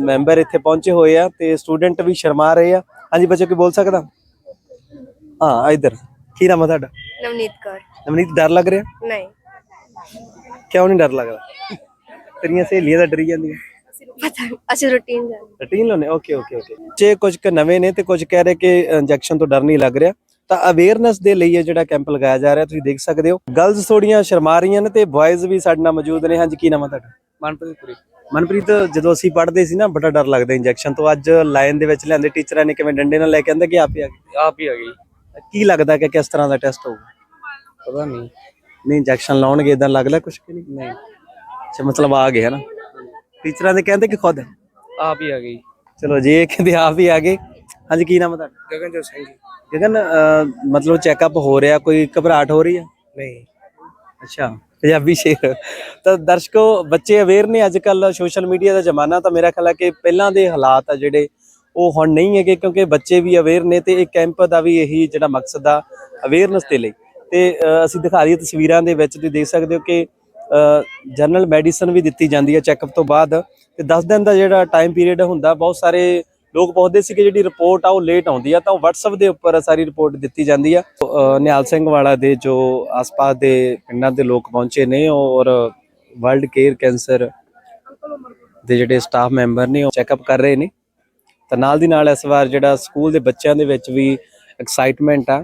ਮੈਂਬਰ ਇੱਥੇ ਪਹੁੰਚੇ ਹੋਏ ਆ ਤੇ ਸਟੂਡੈਂਟ ਵੀ ਸ਼ਰਮਾ ਰਹੇ ਆ। ਹਾਂਜੀ ਬੱਚੇ ਕੋਈ ਬੋਲ ਸਕਦਾ? ਹਾਂ ਇਧਰ। ਕੀ ਨਾਮ ਹੈ ਤੁਹਾਡਾ? ਨਵਨੀਤ ਕੌਰ। ਨਵਨੀਤ ਡਰ ਲੱਗ ਰਿਹਾ? ਨਹੀਂ। ਕਿਉਂ ਨਹੀਂ ਡਰ ਲੱਗਦਾ? ਤੇਰੀਆਂ ਸਹੇਲੀਆਂ ਤਾਂ ਡਰੀ ਜਾਂਦੀਆਂ। ਅਸੀਂ ਪਤਾ ਰੂਟੀਨ ਜਾਂਦੇ ਰੂਟੀਨ ਲਾਉਣੇ ਓਕੇ ਓਕੇ ਓਕੇ ਜੇ ਕੁਝ ਕੁ ਨਵੇਂ ਨੇ ਤੇ ਕੁਝ ਕਹਿ ਰਹੇ ਕਿ ਇੰਜੈਕਸ਼ਨ ਤੋਂ ਡਰ ਨਹੀਂ ਲੱਗ ਰਿਹਾ ਤਾਂ ਅਵੇਅਰਨੈਸ ਦੇ ਲਈ ਇਹ ਜਿਹੜਾ ਕੈਂਪ ਲਗਾਇਆ ਜਾ ਰਿਹਾ ਤੁਸੀਂ ਦੇਖ ਸਕਦੇ ਹੋ। ਗਰਲਸ ਥੋੜੀਆਂ ਸ਼ਰਮਾ ਰਹੀਆਂ ਨੇ ਤੇ ਬॉयਜ਼ ਵੀ ਸਾਡੇ ਨਾਲ ਮੌਜੂਦ ਨੇ। ਹਾਂਜੀ ਕੀ ਨਾਮ ਹੈ ਤੁਹਾਡਾ? ਮਨਪ੍ਰੀਤ ਮਨਪ੍ਰੀਤ ਜਦੋਂ ਅਸੀਂ ਪੜ੍ਹਦੇ ਸੀ ਨਾ ਬੜਾ ਡਰ ਲੱਗਦਾ ਇੰਜੈਕਸ਼ਨ ਤੋਂ। ਅੱਜ ਲਾਈਨ ਦੇ ਵਿੱਚ ਲਿਆਂਦੇ ਟੀਚਰਾਂ ਨੇ ਕਿਵੇਂ ਡੰਡੇ ਨਾਲ ਲੈ ਕੇ ਆਂਦੇ ਕਿ ਆਪ ਹੀ ਆ ਗਏ? ਆਪ ਹੀ ਆ ਗਈ ਕੀ ਲੱਗਦਾ ਕਿ ਕਿਸ ਤਰ੍ਹਾਂ ਦਾ ਟੈਸਟ ਹੋਊਗਾ? ਪਤਾ ਨਹੀਂ। ਨਹੀਂ ਇੰਜੈਕਸ਼ਨ ਲਾਉਣਗੇ ਇਦਾਂ ਲੱਗਦਾ ਕੁਝ ਕਿ ਨਹੀਂ? ਨਹੀਂ। ਅੱਛਾ ਮਤਲਬ ਆ ਗਏ ਹੈ ਨਾ ਟੀਚਰਾਂ ਦੇ ਕਹਿੰਦੇ ਕਿ ਖੁਦ? ਆਪ ਹੀ ਆ ਗਈ ਚਲੋ ਜੀ ਇਹ ਕਹਿੰਦੇ ਆਪ ਹੀ ਆ ਗਏ। ਹਾਂਜੀ ਕੀ ਨਾਮ ਹੈ ਤੁਹਾਡਾ? ਗਗਨਜੋਤ ਸਿੰਘ ਗਗਨ ਮਤਲਬ ਚੈੱਕਅਪ ਹੋ ਰਿਹਾ ਕੋਈ ਘਬਰਾਹਟ ਹੋ ਰਹੀ ਹੈ ਨਹੀਂ। ਅੱਛਾ। ਪੰਜਾਬੀ ਸ਼ੇਰ। ਤਾਂ ਦਰਸ਼ਕੋ, ਬੱਚੇ ਅਵੇਅਰ ਨੇ ਅੱਜ ਕੱਲ ਸੋਸ਼ਲ ਮੀਡੀਆ ਦਾ ਜ਼ਮਾਨਾ, ਤਾਂ ਮੇਰਾ ਖਿਆਲ ਆ ਕਿ ਪਹਿਲਾਂ ਦੇ ਹਾਲਾਤ ਆ ਜਿਹੜੇ, ਉਹ ਹੁਣ ਨਹੀਂ ਹੈਗੇ ਕਿਉਂਕਿ ਬੱਚੇ ਵੀ ਅਵੇਅਰ ਨੇ ਤੇ ਇਹ ਕੈਂਪ ਦਾ ਵੀ ਇਹੀ ਜਿਹੜਾ ਮਕਸਦ ਆ ਅਵੇਅਰਨੈਸ ਦੇ ਲਈ। ਤੇ ਅਸੀਂ ਦਿਖਾ ਰਹੀ ਤਸਵੀਰਾਂ ਦੇ ਵਿੱਚ, ਤੁਸੀਂ ਦੇਖ ਸਕਦੇ ਹੋ ਕਿ ਜਨਰਲ ਮੈਡੀਸਨ ਵੀ ਦਿੱਤੀ ਜਾਂਦੀ ਹੈ ਚੈੱਕਅਪ ਤੋਂ ਬਾਅਦ। ਤੇ 10 ਦਿਨ ਦਾ ਜਿਹੜਾ ਟਾਈਮ ਪੀਰੀਅਡ ਹੁੰਦਾ, ਬਹੁਤ ਸਾਰੇ ਲੋਕ ਪੁੱਛਦੇ ਸੀ ਕਿ ਜਿਹੜੀ ਰਿਪੋਰਟ ਆ ਉਹ ਲੇਟ ਆਉਂਦੀ ਆ ਤਾਂ ਉਹ WhatsApp ਦੇ ਉੱਪਰ ਸਾਰੀ ਰਿਪੋਰਟ ਦਿੱਤੀ ਜਾਂਦੀ ਆ। ਨਿਹਾਲ ਸਿੰਘ ਵਾਲਾ ਦੇ ਜੋ ਆਸ-ਪਾਸ ਦੇ ਪਿੰਡਾਂ ਦੇ ਲੋਕ ਪਹੁੰਚੇ ਨੇ ਔਰ ਵਰਲਡ ਕੇਅਰ ਕੈਂਸਰ ਦੇ ਜਿਹੜੇ ਸਟਾਫ ਮੈਂਬਰ ਨੇ ਉਹ ਚੈੱਕਅਪ ਕਰ ਰਹੇ ਨੇ। ਤਾਂ ਨਾਲ ਦੀ ਨਾਲ ਇਸ ਵਾਰ ਜਿਹੜਾ ਸਕੂਲ ਦੇ ਬੱਚਿਆਂ ਦੇ ਵਿੱਚ ਵੀ ਐਕਸਾਈਟਮੈਂਟ ਆ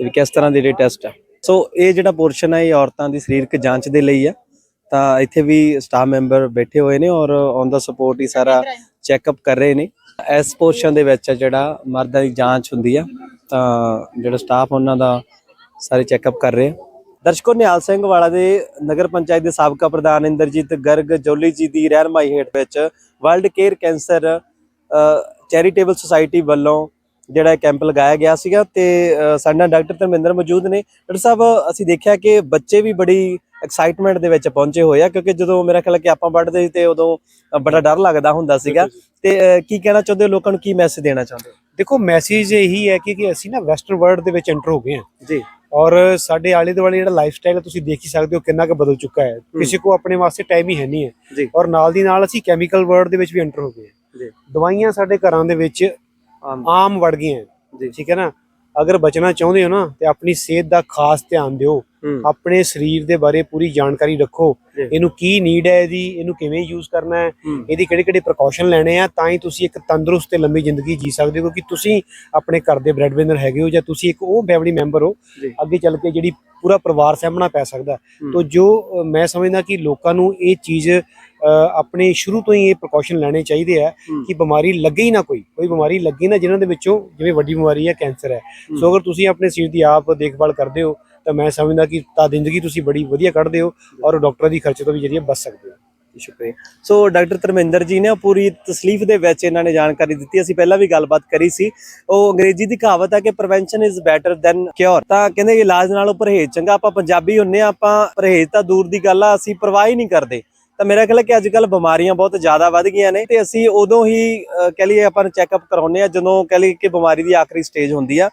ਤੇ ਵੀ ਕਿਸ ਤਰ੍ਹਾਂ ਦੇ ਜਿਹੜੇ ਟੈਸਟ ਆ। ਸੋ ਇਹ ਜਿਹੜਾ ਪੋਰਸ਼ਨ ਹੈ ਇਹ ਔਰਤਾਂ ਦੀ ਸਰੀਰਕ ਜਾਂਚ ਦੇ ਲਈ ਆ। ਤਾਂ ਇੱਥੇ ਵੀ ਸਟਾਫ ਮੈਂਬਰ ਬੈਠੇ ਹੋਏ ਨੇ ਔਰ ਔਨ ਦਾ ਸਪੋਰਟ ਹੀ ਸਾਰਾ ਚੈੱਕਅਪ ਕਰ ਰਹੇ ਨੇ। ਇਸ ਪੋਰਸ਼ਨ ਦੇ ਵਿੱਚ ਜਿਹੜਾ ਮਰਦਾਂ ਦੀ ਜਾਂਚ ਹੁੰਦੀ ਆ, ਤਾਂ ਜਿਹੜਾ ਸਟਾਫ ਉਹਨਾਂ ਦਾ ਸਾਰੇ ਚੈੱਕਅਪ ਕਰ ਰਹੇ ਆ। ਦਰਸ਼ਕੋ, ਨਿਹਾਲ ਸਿੰਘ ਵਾਲਾ ਦੇ ਨਗਰ ਪੰਚਾਇਤ ਦੇ ਸਾਬਕਾ ਪ੍ਰਧਾਨ ਇੰਦਰਜੀਤ ਗਰਗ ਜੋਲੀ ਜੀ ਦੀ ਰਹਿਨਮਾਈ ਹੇਠ ਵਿੱਚ world care cancer charitable society ਵੱਲੋਂ ਜਿਹੜਾ ਕੈਂਪ ਲਗਾਇਆ ਗਿਆ ਸੀਗਾ ਤੇ ਸਾਡੇ ਨਾਲ ਡਾਕਟਰ ਧਰਮਿੰਦਰ ਮੌਜੂਦ ਨੇ। ਡਾਕਟਰ ਸਾਹਿਬ ਅਸੀਂ ਦੇਖਿਆ ਕਿ ਬੱਚੇ ਵੀ ਬੜੀ ਐਕਸਾਈਟਮੈਂਟ ਦੇ ਵਿੱਚ ਪਹੁੰਚੇ ਹੋਏ ਆ ਕਿਉਂਕਿ ਜਦੋਂ ਮੇਰਾ ਖਿਆਲ ਕਿ ਆਪਾਂ ਪੜ੍ਹਦੇ ਸੀ ਤੇ ਉਦੋਂ ਬੜਾ ਡਰ ਲੱਗਦਾ ਹੁੰਦਾ ਸੀਗਾ। ਤੇ ਕੀ ਕਹਿਣਾ ਚਾਹੁੰਦੇ ਹੋ? ਲੋਕਾਂ ਨੂੰ ਕੀ ਮੈਸੇਜ ਦੇਣਾ ਚਾਹੁੰਦੇ ਹੋ? ਦੇਖੋ ਮੈਸੇਜ ਇਹੀ ਹੈ ਕਿ ਕਿ ਅਸੀਂ ਨਾ ਵੈਸਟਰਨ ਵਰਲਡ ਦੇ ਵਿੱਚ ਐਂਟਰ ਹੋ ਗਏ ਹਾਂ। ਜੀ। ਔਰ ਸਾਡੇ ਆਲੇ ਦੁਆਲੇ ਜਿਹੜਾ ਲਾਈਫ ਸਟਾਈਲ ਤੁਸੀਂ ਦੇਖ ਹੀ ਸਕਦੇ ਹੋ ਕਿੰਨਾ ਕੁ ਬਦਲ ਚੁੱਕਾ ਹੈ। ਕਿਸੇ ਕੋ ਆਪਣੇ ਵਾਸਤੇ ਟਾਈਮ ਹੀ ਹੈ ਨਹੀਂ ਹੈ। ਔਰ ਨਾਲ ਦੀ ਨਾਲ ਅਸੀਂ ਕੈਮੀਕਲ ਵਰਲਡ ਦੇ ਵਿੱਚ ਵੀ ਐਂਟਰ ਹੋ ਗਏ ਹਾਂ। ਜੀ। ਦਵਾਈਆਂ ਸਾਡੇ ਘਰਾਂ ਦੇ ਵਿੱਚ ਆਮ। ਵੜ ਗਈਆਂ। ਜੀ। ਠੀਕ ਹੈ ਨਾ? ਅਗਰ ਬਚਣਾ ਚਾਹੁੰਦੇ ਹੋ ਨਾ ਤੇ ਆਪਣੀ ਸਿਹਤ ਦਾ ਖਾਸ ਧਿਆਨ ਦਿਓ। ਆਪਣੇ ਸਰੀਰ ਦੇ ਬਾਰੇ ਪੂਰੀ ਜਾਣਕਾਰੀ ਰੱਖੋ। ਇਹਨੂੰ ਕੀ ਨੀਡ ਹੈ ਇਹਦੀ? ਇਹਨੂੰ ਕਿਵੇਂ ਯੂਜ਼ ਕਰਨਾ ਹੈ? ਇਹਦੀ ਕਿਹੜੇ ਕਿਹੜੇ ਪ੍ਰੀਕਾਸ਼ਨ ਲੈਣੇ ਆ? ਤਾਂ ਹੀ ਤੁਸੀਂ ਇੱਕ ਤੰਦਰੁਸਤ ਤੇ ਲੰਮੀ ਜ਼ਿੰਦਗੀ ਜੀ ਸਕਦੇ ਹੋ ਕਿਉਂਕਿ ਤੁਸੀਂ ਆਪਣੇ ਘਰ ਦੇ ਬ੍ਰੈਡ ਵਿਨਰ ਹੈਗੇ ਹੋ ਜਾਂ ਤੁਸੀਂ ਇੱਕ ਉਹ ਫੈਮਿਲੀ ਮੈਂਬਰ ਹੋ। ਅੱਗੇ ਚੱਲ ਕੇ ਜਿਹੜੀ ਪੂਰਾ ਪਰਿਵਾਰ ਸਾਹਮਣਾ ਪੈ ਸਕਦਾ। ਤੋ ਜੋ ਮੈਂ ਸਮਝਦਾ ਕਿ ਲੋਕਾਂ ਨੂੰ ਇਹ ਚੀਜ਼ ਆਪਣੇ ਸ਼ੁਰੂ ਤੋਂ ਹੀ ਇਹ ਪ੍ਰੀਕਾਸ਼ਨ ਲੈਣੇ ਚਾਹੀਦੇ ਆ। ਕਿ ਬਿਮਾਰੀ ਲੱਗੇ ਹੀ ਨਾ ਕੋਈ। ਕੋਈ ਬਿਮਾਰੀ ਲੱਗੇ ਨਾ ਜਿਨ੍ਹਾਂ ਦੇ ਵਿੱਚੋਂ ਜਿਵੇਂ ਵੱਡੀ ਬਿਮਾਰੀ ਹੈ ਕੈਂਸਰ ਹੈ। ਸੋ ਅਗਰ ਤੁਸੀਂ ਆਪਣੇ ਸਰੀਰ ਦੀ ਆਪ ਦੇਖਭਾਲ ਕਰਦੇ ਹੋ ਤਾਂ ਮੈਂ ਸਮਝਦਾ ਕਿ ਤਾਂ ਜ਼ਿੰਦਗੀ ਤੁਸੀਂ ਬੜੀ ਵਧੀਆ ਕੱਢਦੇ ਹੋ ਔਰ ਡਾਕਟਰ ਦੀ ਖਰਚੇ ਤੋਂ ਵੀ ਜਿਹੜੀ ਬਚ ਸਕਦੇ ਹੋ। ਸ਼ੁਕਰੀਆ। ਸੋ ਡਾਕਟਰ ਧਰਮਿੰਦਰ ਜੀ ਨੇ ਪੂਰੀ ਤਸਲੀਫ ਦੇ ਵਿੱਚ ਇਹਨਾਂ ਨੇ ਜਾਣਕਾਰੀ ਦਿੱਤੀ। ਅਸੀਂ ਪਹਿਲਾਂ ਵੀ ਗੱਲਬਾਤ ਕਰੀ ਸੀ। ਉਹ ਅੰਗਰੇਜ਼ੀ ਦੀ ਕਹਾਵਤ ਹੈ ਕਿ prevention is better than cure ਤਾਂ ਕਹਿੰਦੇ ਇਲਾਜ ਨਾਲੋਂ ਪਰਹੇਜ਼ ਚੰਗਾ। ਆਪਾਂ ਪੰਜਾਬੀ ਹੁੰਨੇ ਆ ਆਪਾਂ ਪਰਹੇਜ਼ ਤਾਂ ਦੂਰ ਦੀ ਗੱਲ ਆ ਅਸੀਂ ਪਰਵਾਹ ਹੀ ਨਹੀਂ ਕਰਦੇ। ਤਾਂ ਮੇਰਾ ਖਿਆਲ ਹੈ ਕਿ ਅੱਜ ਕੱਲ ਬਿਮਾਰੀਆਂ ਬਹੁਤ ਜ਼ਿਆਦਾ ਵੱਧ ਗਈਆਂ ਨੇ ਤੇ ਅਸੀਂ ਉਦੋਂ ਹੀ ਅਹ, ਕਹਿ ਲਈਏ ਆਪਾਂ ਨੂੰ ਚੈੱਕਅਪ ਕਰਾਉਂਦੇ ਆ ਜਦੋਂ ਕਹਿ ਲਈਏ ਕਿ ਬਿਮਾਰੀ ਦੀ ਆਖਰੀ ਸਟੇਜ ਹੁੰਦੀ ਆ।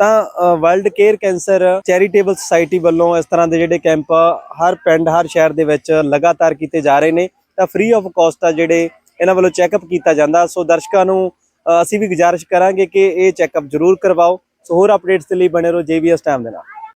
ਤਾਂ world care cancer charitable society ਵੱਲੋਂ ਇਸ ਤਰ੍ਹਾਂ ਦੇ ਜਿਹੜੇ ਕੈਂਪ ਹਰ ਪਿੰਡ ਹਰ ਸ਼ਹਿਰ ਦੇ ਵਿੱਚ ਲਗਾਤਾਰ ਕੀਤੇ ਜਾ ਰਹੇ ਨੇ। ਤਾਂ ਫ੍ਰੀ ਆਫ ਕਾਸਟ ਆ ਜਿਹੜੇ ਇਹਨਾਂ ਵੱਲੋਂ ਚੈੱਕਅਪ ਕੀਤਾ ਜਾਂਦਾ। ਸੋ ਦਰਸ਼ਕਾਂ ਨੂੰ ਅਸੀਂ ਵੀ ਗੁਜ਼ਾਰਿਸ਼ ਕਰਾਂਗੇ ਕਿ ਇਹ ਚੈੱਕਅਪ ਜ਼ਰੂਰ ਕਰਵਾਓ। ਸੋ ਹੋਰ ਅਪਡੇਟਸ ਦੇ ਲਈ ਬਣੇ ਰਹੋ ਜੇਬੀਐਸ ਟਾਈਮ ਦੇ ਨਾਲ।